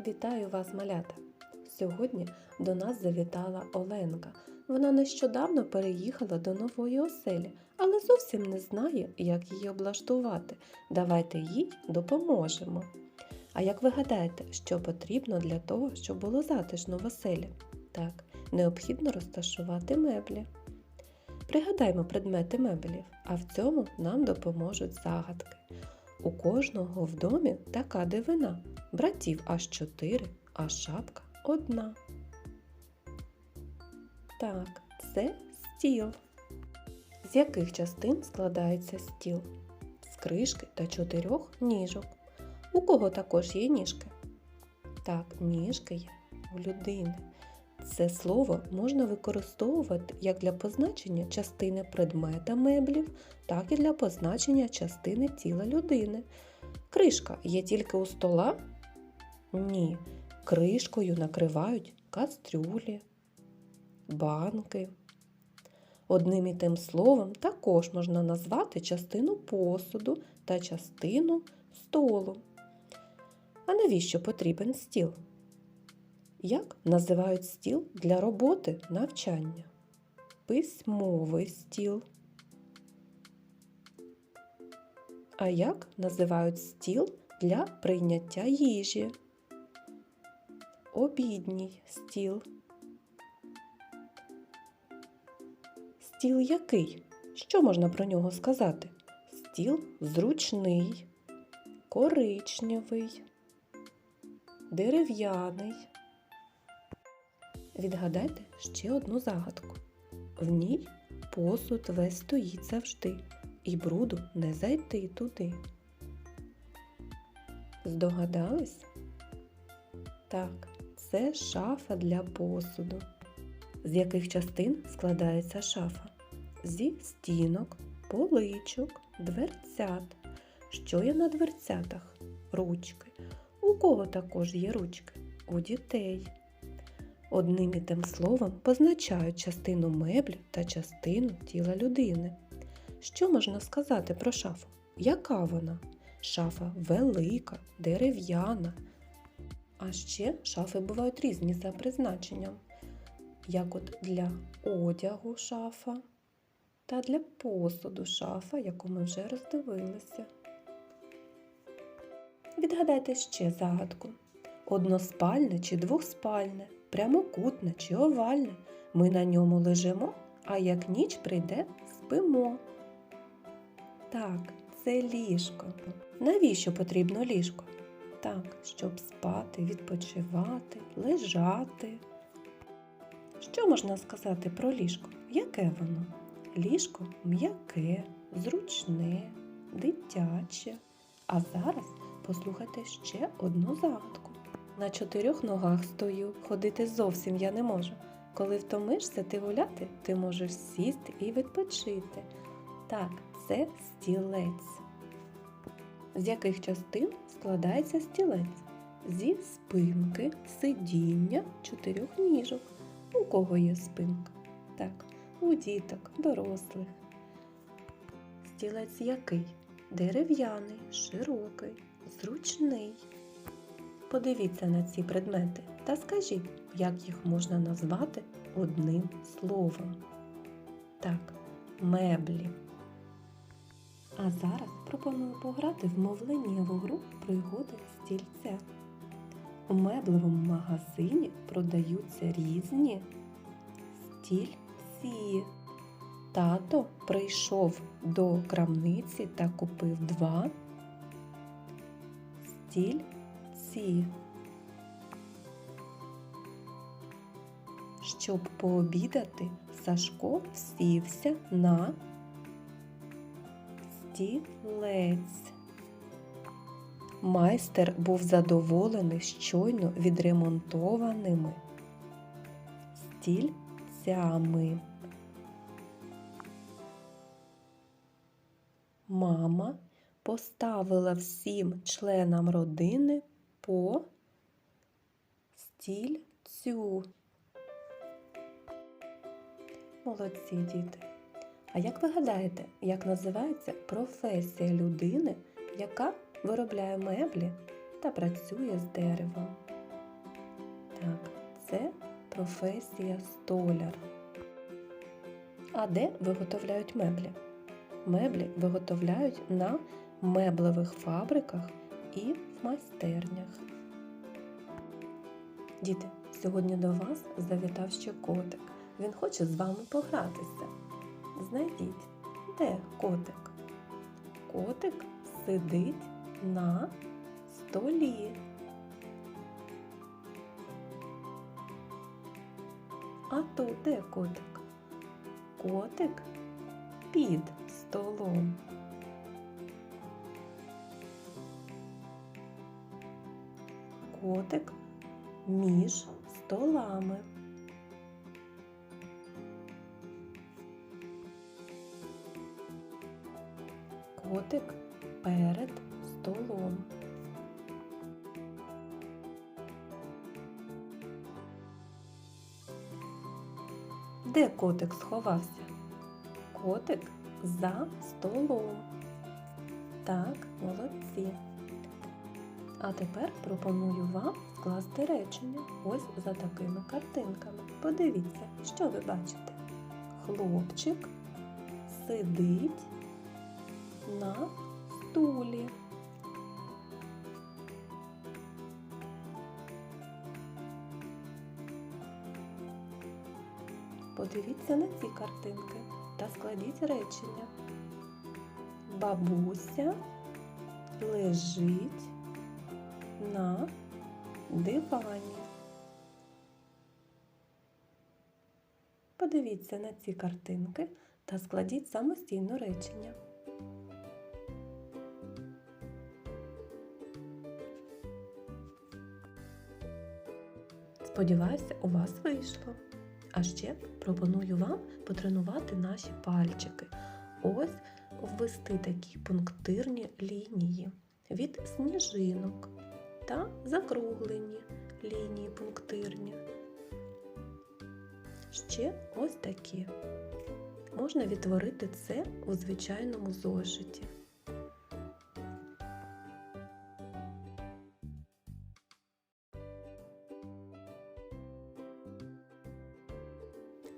Вітаю вас, малята! Сьогодні до нас завітала Оленка. Вона нещодавно переїхала до нової оселі, але зовсім не знає, як її облаштувати. Давайте їй допоможемо. А як ви гадаєте, що потрібно для того, щоб було затишно в оселі? Так, необхідно розташувати меблі. Пригадаймо предмети меблів, а в цьому нам допоможуть загадки. У кожного в домі така дивина. Братів аж чотири, а шапка одна. Так, це стіл. З яких частин складається стіл? З кришки та чотирьох ніжок. У кого також є ніжки? Так, ніжки є у людини. Це слово можна використовувати як для позначення частини предмета меблів, так і для позначення частини тіла людини. Кришка є тільки у стола? Ні. Кришкою накривають кастрюлі, банки. Одним і тим словом також можна назвати частину посуду та частину столу. А навіщо потрібен стіл? Як називають стіл для роботи навчання? Письмовий стіл. А як називають стіл для прийняття їжі? Обідній стіл. Стіл який? Що можна про нього сказати? Стіл зручний, коричневий, дерев'яний. Відгадайте ще одну загадку. В ній посуд весь стоїть завжди, і бруду не зайти туди. Здогадались? Так, це шафа для посуду. З яких частин складається шафа? Зі стінок, поличок, дверцят. Що є на дверцятах? Ручки. У кого також є ручки? У дітей. Одним і тим словом позначають частину меблів та частину тіла людини. Що можна сказати про шафу? Яка вона? Шафа велика, дерев'яна. А ще шафи бувають різні за призначенням, як от для одягу шафа та для посуду шафа, яку ми вже роздивилися. Відгадайте ще загадку. Односпальне чи двохспальне, прямокутне чи овальне. Ми на ньому лежимо, а як ніч прийде, спимо. Так, це ліжко. Навіщо потрібно ліжко? Так, щоб спати, відпочивати, лежати. Що можна сказати про ліжко? Яке воно? Ліжко м'яке, зручне, дитяче. А зараз послухайте ще одну загадку. На чотирьох ногах стою, ходити зовсім я не можу. Коли втомишся ти гуляти, ти можеш сісти і відпочити. Так, це стілець. З яких частин складається стілець? Зі спинки, сидіння, чотирьох ніжок. У кого є спинка? Так, у діток, дорослих. Стілець який? Дерев'яний, широкий, зручний. Подивіться на ці предмети та скажіть, як їх можна назвати одним словом. Так, меблі. А зараз пропоную пограти в мовленнєву гру пригоди стільця. У меблевому магазині продаються різні стільці. Тато прийшов до крамниці та купив два стільці. Щоб пообідати, Сашко всівся на стілець. Майстер був задоволений щойно відремонтованими стільцями. Мама поставила всім членам родини по стільцю. Молодці діти. А як ви гадаєте, як називається професія людини, яка виробляє меблі та працює з деревом? Так, це професія столяр. А де виготовляють меблі? Меблі виготовляють на меблевих фабриках і в майстернях. Діти, сьогодні до вас завітав ще котик. Він хоче з вами погратися. Знайдіть, де котик? Котик сидить на столі. А тут де котик? Котик під столом. Котик між столами. Котик перед столом. Де котик сховався? Котик за столом. Так, молодці. А тепер пропоную вам скласти речення ось за такими картинками. Подивіться, що ви бачите. Хлопчик сидить на стулі. Подивіться на ці картинки та складіть речення. Бабуся лежить на дивані. Подивіться на ці картинки та складіть самостійно речення. Сподіваюся, у вас вийшло. А ще пропоную вам потренувати наші пальчики. Ось ввести такі пунктирні лінії від сніжинок та закруглені лінії пунктирні. Ще ось такі. Можна відтворити це у звичайному зошиті.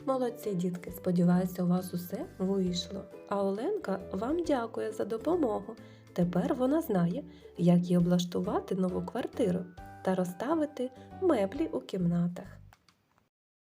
Молодці, дітки, сподіваюся, у вас усе вийшло. А Оленка вам дякує за допомогу. Тепер вона знає, як їй облаштувати нову квартиру та розставити меблі у кімнатах.